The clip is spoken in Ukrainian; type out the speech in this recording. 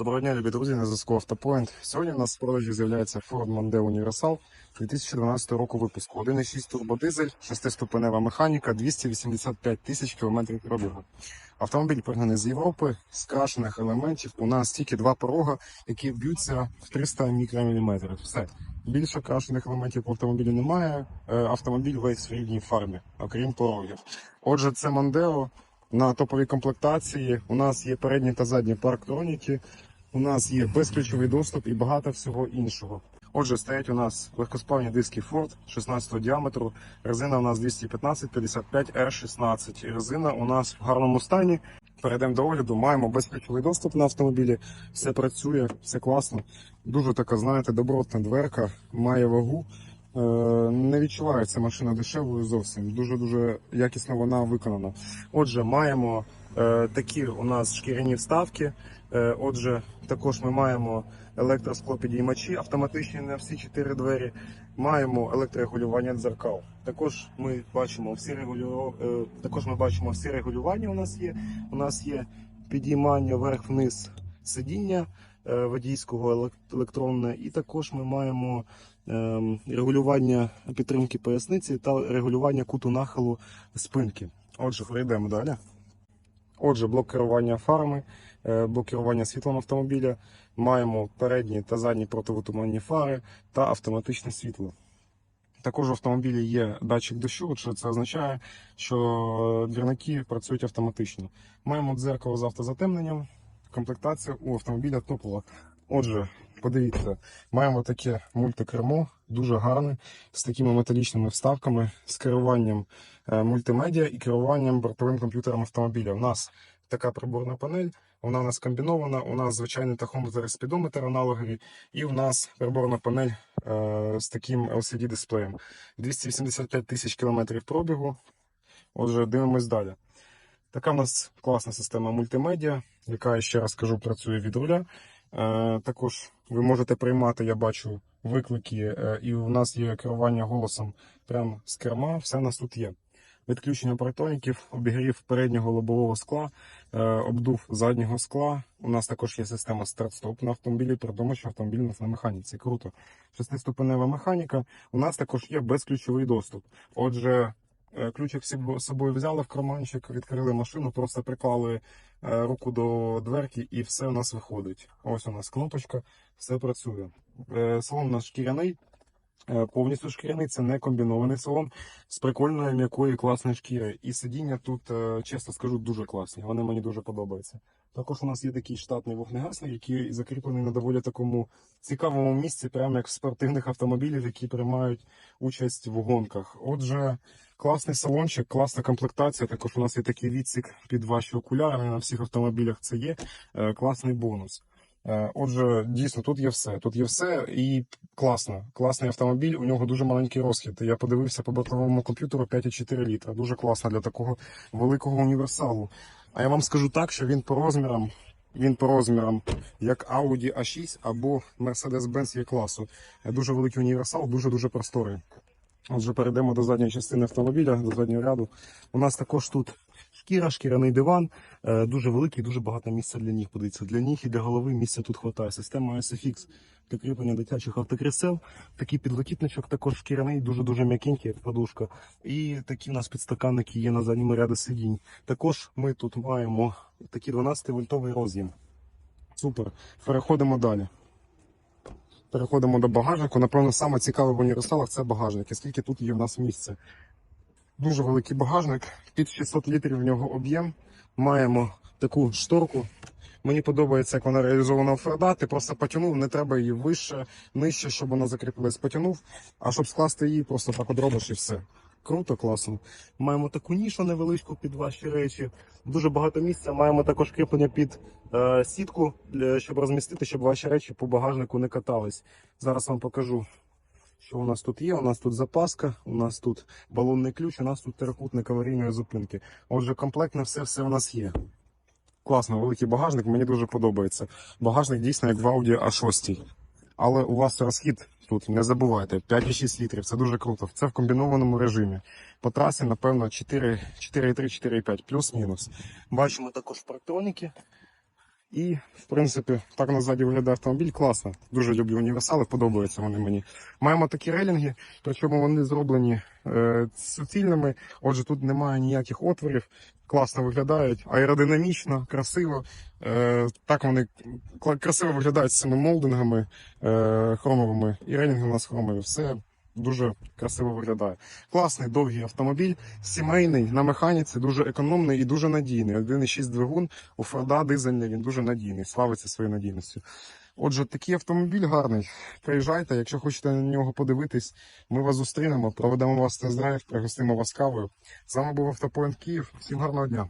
Доброго дня, любі друзі, на зв'язку Автопоінт. Сьогодні у нас в продажі з'являється Ford Mondeo Universal 2012 року випуску. 1.6 турбодизель, 6-ступенева механіка, 285 тисяч кілометрів пробігу. Автомобіль пригнаний з Європи, з крашених елементів. У нас тільки два порога, які б'ються в 300 мікроміліметрів. Все. Більше крашених елементів по автомобілю немає. Е, Автомобіль весь в рідній фармі, окрім порогів. Отже, це Mondeo. На топовій комплектації у нас є передні та задні парктроніки, у нас є безключовий доступ і багато всього іншого. Отже, стоять у нас легкосплавні диски Ford 16 діаметру. Резина у нас 215 55 R16. І резина у нас в гарному стані. Перейдемо до огляду. Маємо безключовий доступ на автомобілі. Все працює, все класно. Дуже така, знаєте, добротна дверка, має вагу. Е, Не відчувається машина дешевою зовсім. Дуже дуже якісно вона виконана. Отже, маємо такі у нас шкіряні вставки. Е, отже, також ми маємо електросклопідіймачі автоматичні на всі чотири двері. Маємо електрорегулювання дзеркал. Також ми бачимо всі регулю... е, також ми бачимо всі регулювання. У нас є. У нас є підіймання вверх-вниз сидіння е, водійського електронне, і також ми маємо ем, регулювання підтримки поясниці та регулювання куту нахилу спинки. Отже, перейдемо далі. Отже, блок керування фарами, е, блок керування світлом автомобіля. Маємо передні та задні противотуманні фари та автоматичне світло. Також в автомобілі є датчик дощу, що це означає, що двірники працюють автоматично. Маємо дзеркало з автозатемненням. Комплектація у автомобіля топова. Отже, подивіться, маємо таке мультикермо, дуже гарне, з такими металічними вставками, з керуванням е, мультимедіа і керуванням бортовим комп'ютером автомобіля. У нас така приборна панель, вона у нас комбінована, у нас звичайний тахометр і спідометр аналогові, і у нас приборна панель е, з таким LCD-дисплеєм. 285 тисяч кілометрів пробігу. Отже, дивимось далі. Така в нас класна система мультимедіа, яка, я ще раз кажу, працює від руля. Е, також ви можете приймати, я бачу, виклики, е, і у нас є керування голосом прямо з керма, все у нас тут є. Відключення паратоніків, обігрів переднього лобового скла, е, обдув заднього скла. У нас також є система старт-стоп на автомобілі, при тому, що автомобіль у нас на механіці. Круто. Шестиступенева механіка. У нас також є безключовий доступ. Отже, ключик всі з собою взяли в карманчик, відкрили машину, просто приклали е, руку до дверки і все у нас виходить. Ось у нас кнопочка, все працює. Е, Салон у нас шкіряний. Е, Повністю шкіряний, це не комбінований салон з прикольної м'якої класної шкіри. І сидіння тут, е, чесно скажу, дуже класні. Вони мені дуже подобаються. Також у нас є такий штатний вогнегасник, який закріплений на доволі такому цікавому місці, прямо як в спортивних автомобілів, які приймають участь в гонках. Отже, класний салончик, класна комплектація. Також у нас є такий відсік під ваші окуляри. На всіх автомобілях це є. Е, Класний бонус. Е, Отже, дійсно, тут є все. Тут є все і класно. Класний автомобіль. У нього дуже маленький розхід. Я подивився по бортовому комп'ютеру 5,4 літра. Дуже класно для такого великого універсалу. А я вам скажу так, що він по розмірам. Він по розмірам як Audi A6 або Mercedes-Benz є класу. Е, Дуже великий універсал, дуже дуже просторий. Отже, перейдемо до задньої частини автомобіля, до заднього ряду. У нас також тут шкіра, шкіряний диван, е, дуже великий, дуже багато місця для ніг. Подивіться, для ніг і для голови місця тут хватає. Система SFX для кріплення дитячих автокрісел. Такий підлокітничок також шкіряний, дуже-дуже м'якенький, як подушка. І такі у нас підстаканники є на задньому ряду сидінь. Також ми тут маємо такий 12-вольтовий роз'єм. Супер. Переходимо далі. Переходимо до багажнику. Напевно, саме цікаве в універсалах це багажник. Скільки тут є в нас місця. Дуже великий багажник, під 600 літрів в нього об'єм. Маємо таку шторку. Мені подобається, як вона реалізована в Ферда. Ти просто потягнув, не треба її вище, нижче, щоб вона закріпилась. Потягнув, а щоб скласти її, просто так от робиш і все. Круто, класно. Маємо таку нішу невеличку під ваші речі. Дуже багато місця. Маємо також кріплення під е, сітку, для, щоб розмістити, щоб ваші речі по багажнику не катались. Зараз вам покажу, що у нас тут є. У нас тут запаска, у нас тут балонний ключ, у нас тут трикутник аварійної зупинки. Отже, комплектне все, все у нас є. Класно, великий багажник, мені дуже подобається. Багажник дійсно як в Audi A6. Але у вас розхід тут, не забувайте, 5,6 літрів, це дуже круто. Це в комбінованому режимі. По трасі, напевно, 4,3, 4,5, плюс-мінус. Бачимо також парктроніки. І, в принципі, так назаді виглядає автомобіль. Класно. Дуже люблю універсали, подобаються вони мені. Маємо такі релінги, причому вони зроблені е, суцільними. Отже, тут немає ніяких отворів. Класно виглядають, аеродинамічно, красиво. Е, так вони красиво виглядають з цими молдингами е, хромовими. І релінги у нас хромові. Все дуже красиво виглядає. Класний довгий автомобіль, сімейний на механіці, дуже економний і дуже надійний. 1,6 двигун у Форда дизельний, він дуже надійний, славиться своєю надійністю. Отже, такий автомобіль гарний. Приїжджайте, якщо хочете на нього подивитись, ми вас зустрінемо, проведемо вас тест-драйв, пригостимо вас кавою. З вами був Автопоінт Київ. Всім гарного дня.